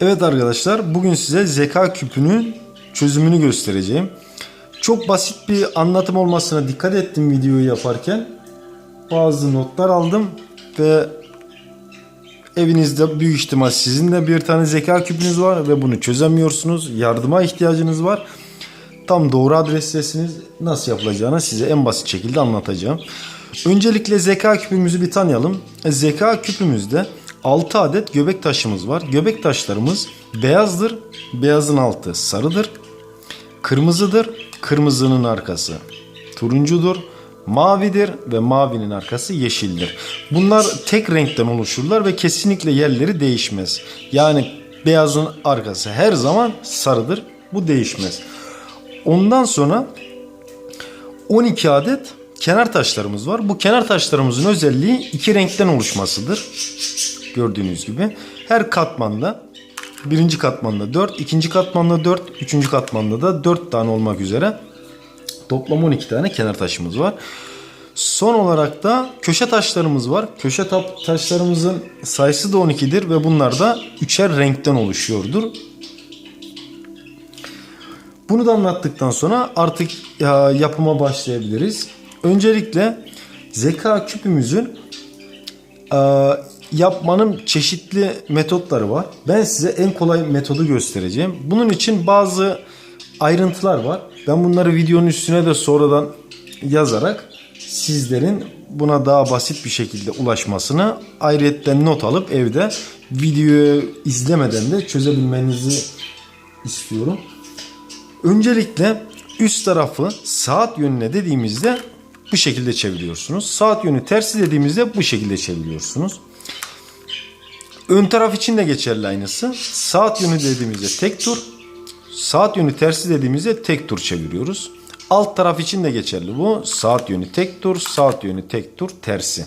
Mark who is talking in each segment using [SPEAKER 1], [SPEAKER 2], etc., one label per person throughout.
[SPEAKER 1] Evet arkadaşlar bugün size zeka küpünün çözümünü göstereceğim. Çok basit bir anlatım olmasına dikkat ettim videoyu yaparken. Bazı notlar aldım ve evinizde büyük ihtimal sizin de bir tane zeka küpünüz var ve bunu çözemiyorsunuz. Yardıma ihtiyacınız var. Tam doğru adrestesiniz. Nasıl yapılacağını size en basit şekilde anlatacağım. Öncelikle zeka küpümüzü bir tanıyalım. Zeka küpümüzde 6 adet göbek taşımız var. Göbek taşlarımız beyazdır. Beyazın altı sarıdır. Kırmızıdır. Kırmızının arkası turuncudur. Mavidir ve mavinin arkası yeşildir. Bunlar tek renkten oluşurlar ve kesinlikle yerleri değişmez. Yani beyazın arkası her zaman sarıdır. Bu değişmez. Ondan sonra 12 adet kenar taşlarımız var. Bu kenar taşlarımızın özelliği iki renkten oluşmasıdır. Gördüğünüz gibi her katmanda birinci katmanda 4, ikinci katmanda 4, üçüncü katmanda da 4 tane olmak üzere toplam 12 tane kenar taşımız var. Son olarak da köşe taşlarımız var. Köşe ta- taşlarımızın sayısı da 12'dir ve bunlar da üçer renkten oluşuyordur. Bunu da anlattıktan sonra artık ya, yapıma başlayabiliriz. Öncelikle zeka küpümüzün yapmanın çeşitli metotları var. Ben size en kolay metodu göstereceğim. Bunun için bazı ayrıntılar var. Ben bunları videonun üstüne de sonradan yazarak sizlerin buna daha basit bir şekilde ulaşmasını ayrıyetten not alıp evde videoyu izlemeden de çözebilmenizi istiyorum. Öncelikle üst tarafı saat yönüne dediğimizde bu şekilde çeviriyorsunuz. Saat yönü tersi dediğimizde bu şekilde çeviriyorsunuz. Ön taraf için de geçerli aynısı. Saat yönü dediğimizde tek tur. Saat yönü tersi dediğimizde tek tur çeviriyoruz. Alt taraf için de geçerli bu. Saat yönü tek tur, saat yönü tek tur, tersi.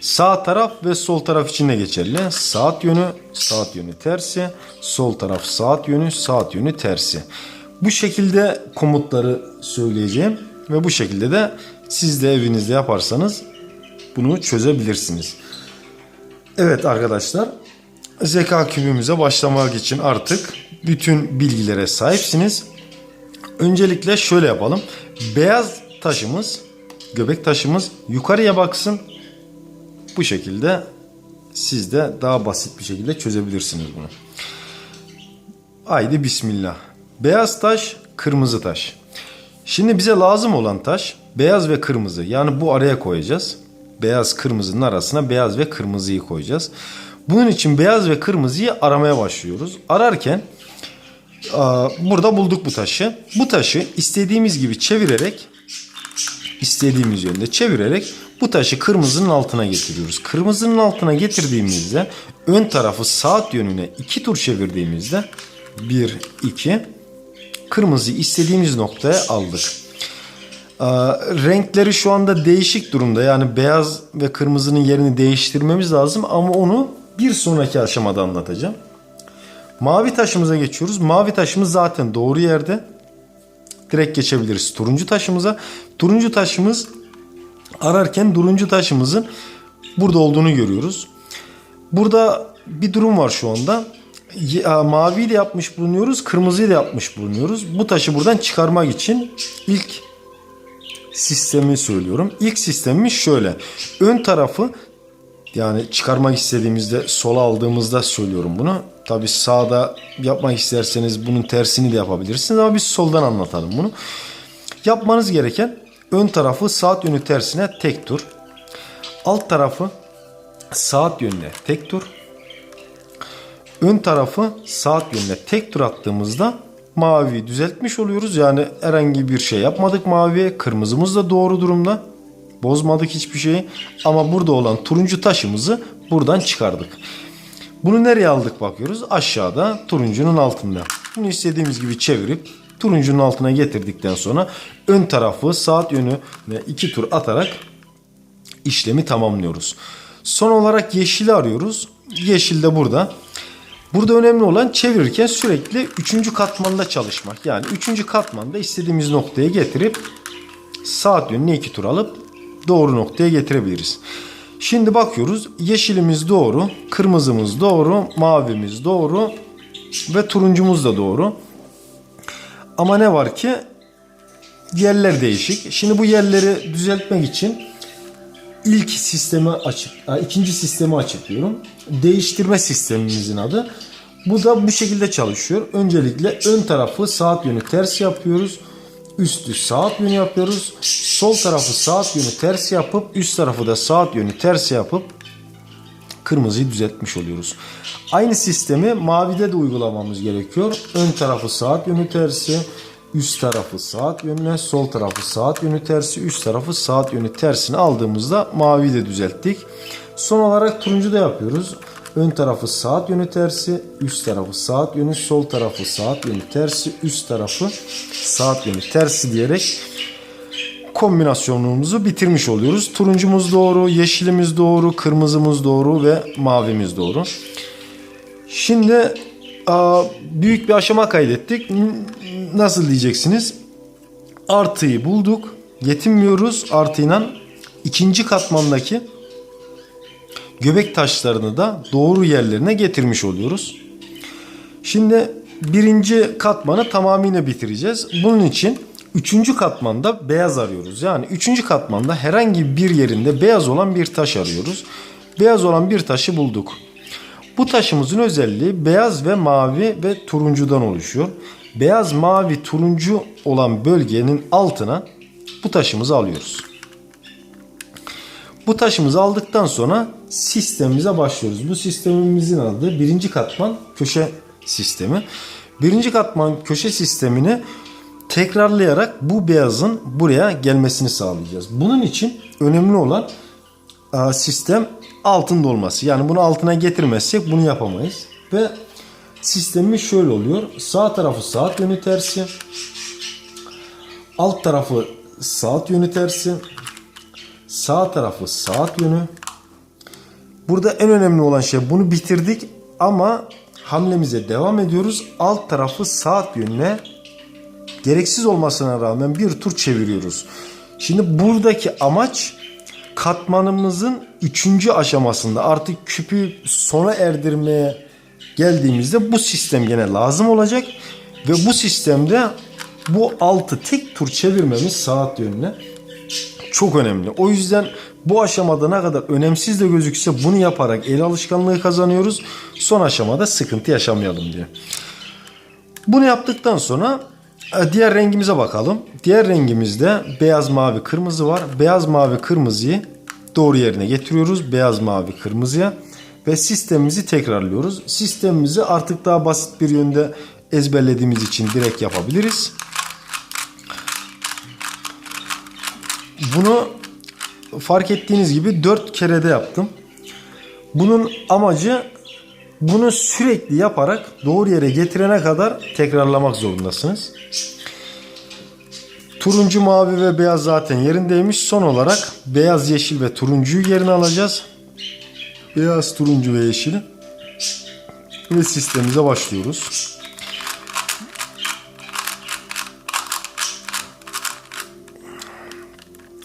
[SPEAKER 1] Sağ taraf ve sol taraf için de geçerli. Saat yönü, saat yönü tersi. Sol taraf saat yönü, saat yönü tersi. Bu şekilde komutları söyleyeceğim ve bu şekilde de siz de evinizde yaparsanız bunu çözebilirsiniz. Evet arkadaşlar zeka kübümüze başlamak için artık bütün bilgilere sahipsiniz. Öncelikle şöyle yapalım. Beyaz taşımız, göbek taşımız yukarıya baksın. Bu şekilde siz de daha basit bir şekilde çözebilirsiniz bunu. Haydi bismillah. Beyaz taş, kırmızı taş. Şimdi bize lazım olan taş beyaz ve kırmızı. Yani bu araya koyacağız. Beyaz kırmızının arasına beyaz ve kırmızıyı koyacağız. Bunun için beyaz ve kırmızıyı aramaya başlıyoruz. Ararken burada bulduk bu taşı. Bu taşı istediğimiz gibi çevirerek istediğimiz yönde çevirerek bu taşı kırmızının altına getiriyoruz. Kırmızının altına getirdiğimizde ön tarafı saat yönüne iki tur çevirdiğimizde 1 2 kırmızıyı istediğimiz noktaya aldık. Ee, renkleri şu anda değişik durumda. Yani beyaz ve kırmızının yerini değiştirmemiz lazım ama onu bir sonraki aşamada anlatacağım. Mavi taşımıza geçiyoruz. Mavi taşımız zaten doğru yerde. Direkt geçebiliriz turuncu taşımıza. Turuncu taşımız ararken turuncu taşımızın burada olduğunu görüyoruz. Burada bir durum var şu anda. Ya, maviyle yapmış bulunuyoruz, kırmızıyla yapmış bulunuyoruz. Bu taşı buradan çıkarmak için ilk sistemi söylüyorum. İlk sistemimiz şöyle. Ön tarafı yani çıkarmak istediğimizde sola aldığımızda söylüyorum bunu. Tabi sağda yapmak isterseniz bunun tersini de yapabilirsiniz ama biz soldan anlatalım bunu. Yapmanız gereken ön tarafı saat yönü tersine tek tur. Alt tarafı saat yönüne tek tur. Ön tarafı saat yönüne tek tur attığımızda maviyi düzeltmiş oluyoruz. Yani herhangi bir şey yapmadık maviye. Kırmızımız da doğru durumda. Bozmadık hiçbir şeyi. Ama burada olan turuncu taşımızı buradan çıkardık. Bunu nereye aldık bakıyoruz? Aşağıda turuncunun altında. Bunu istediğimiz gibi çevirip turuncunun altına getirdikten sonra ön tarafı saat yönüne iki tur atarak işlemi tamamlıyoruz. Son olarak yeşili arıyoruz. Yeşil de burada. Burada önemli olan çevirirken sürekli üçüncü katmanda çalışmak. Yani üçüncü katmanda istediğimiz noktaya getirip saat yönüne iki tur alıp doğru noktaya getirebiliriz. Şimdi bakıyoruz yeşilimiz doğru, kırmızımız doğru, mavimiz doğru, ve turuncumuz da doğru. Ama ne var ki yerler değişik. Şimdi bu yerleri düzeltmek için ilk sistemi açık, ikinci sistemi açıklıyorum. Değiştirme sistemimizin adı. Bu da bu şekilde çalışıyor. Öncelikle ön tarafı saat yönü ters yapıyoruz. Üstü saat yönü yapıyoruz. Sol tarafı saat yönü ters yapıp üst tarafı da saat yönü ters yapıp kırmızıyı düzeltmiş oluyoruz. Aynı sistemi mavide de uygulamamız gerekiyor. Ön tarafı saat yönü tersi, üst tarafı saat yönüne, sol tarafı saat yönü tersi, üst tarafı saat yönü tersini aldığımızda maviyi de düzelttik. Son olarak turuncu da yapıyoruz. Ön tarafı saat yönü tersi, üst tarafı saat yönü, sol tarafı saat yönü tersi, üst tarafı saat yönü tersi diyerek kombinasyonumuzu bitirmiş oluyoruz. Turuncumuz doğru, yeşilimiz doğru, kırmızımız doğru ve mavimiz doğru. Şimdi büyük bir aşama kaydettik. Nasıl diyeceksiniz? Artıyı bulduk. Yetinmiyoruz artıyla. ikinci katmandaki göbek taşlarını da doğru yerlerine getirmiş oluyoruz. Şimdi birinci katmanı tamamıyla bitireceğiz. Bunun için üçüncü katmanda beyaz arıyoruz. Yani üçüncü katmanda herhangi bir yerinde beyaz olan bir taş arıyoruz. Beyaz olan bir taşı bulduk. Bu taşımızın özelliği beyaz ve mavi ve turuncudan oluşuyor. Beyaz, mavi, turuncu olan bölgenin altına bu taşımızı alıyoruz. Bu taşımızı aldıktan sonra sistemimize başlıyoruz. Bu sistemimizin adı birinci katman köşe sistemi. Birinci katman köşe sistemini tekrarlayarak bu beyazın buraya gelmesini sağlayacağız. Bunun için önemli olan e, sistem altında olması. Yani bunu altına getirmezsek bunu yapamayız. Ve sistemimiz şöyle oluyor. Sağ tarafı saat yönü tersi. Alt tarafı saat yönü tersi. Sağ tarafı saat yönü. Burada en önemli olan şey bunu bitirdik ama hamlemize devam ediyoruz. Alt tarafı saat yönüne gereksiz olmasına rağmen bir tur çeviriyoruz. Şimdi buradaki amaç katmanımızın üçüncü aşamasında artık küpü sona erdirmeye geldiğimizde bu sistem gene lazım olacak ve bu sistemde bu altı tek tur çevirmemiz saat yönüne çok önemli. O yüzden bu aşamada ne kadar önemsiz de gözükse bunu yaparak el alışkanlığı kazanıyoruz. Son aşamada sıkıntı yaşamayalım diye. Bunu yaptıktan sonra diğer rengimize bakalım. Diğer rengimizde beyaz, mavi, kırmızı var. Beyaz, mavi, kırmızıyı doğru yerine getiriyoruz. Beyaz, mavi, kırmızıya ve sistemimizi tekrarlıyoruz. Sistemimizi artık daha basit bir yönde ezberlediğimiz için direkt yapabiliriz. Bunu fark ettiğiniz gibi 4 kerede yaptım. Bunun amacı bunu sürekli yaparak doğru yere getirene kadar tekrarlamak zorundasınız. Turuncu, mavi ve beyaz zaten yerindeymiş. Son olarak beyaz, yeşil ve turuncuyu yerine alacağız. Beyaz, turuncu ve yeşil. Ve sistemimize başlıyoruz.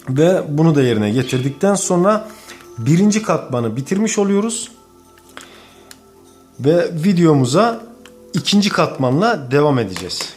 [SPEAKER 1] Ve bunu da yerine getirdikten sonra birinci katmanı bitirmiş oluyoruz. Ve videomuza ikinci katmanla devam edeceğiz.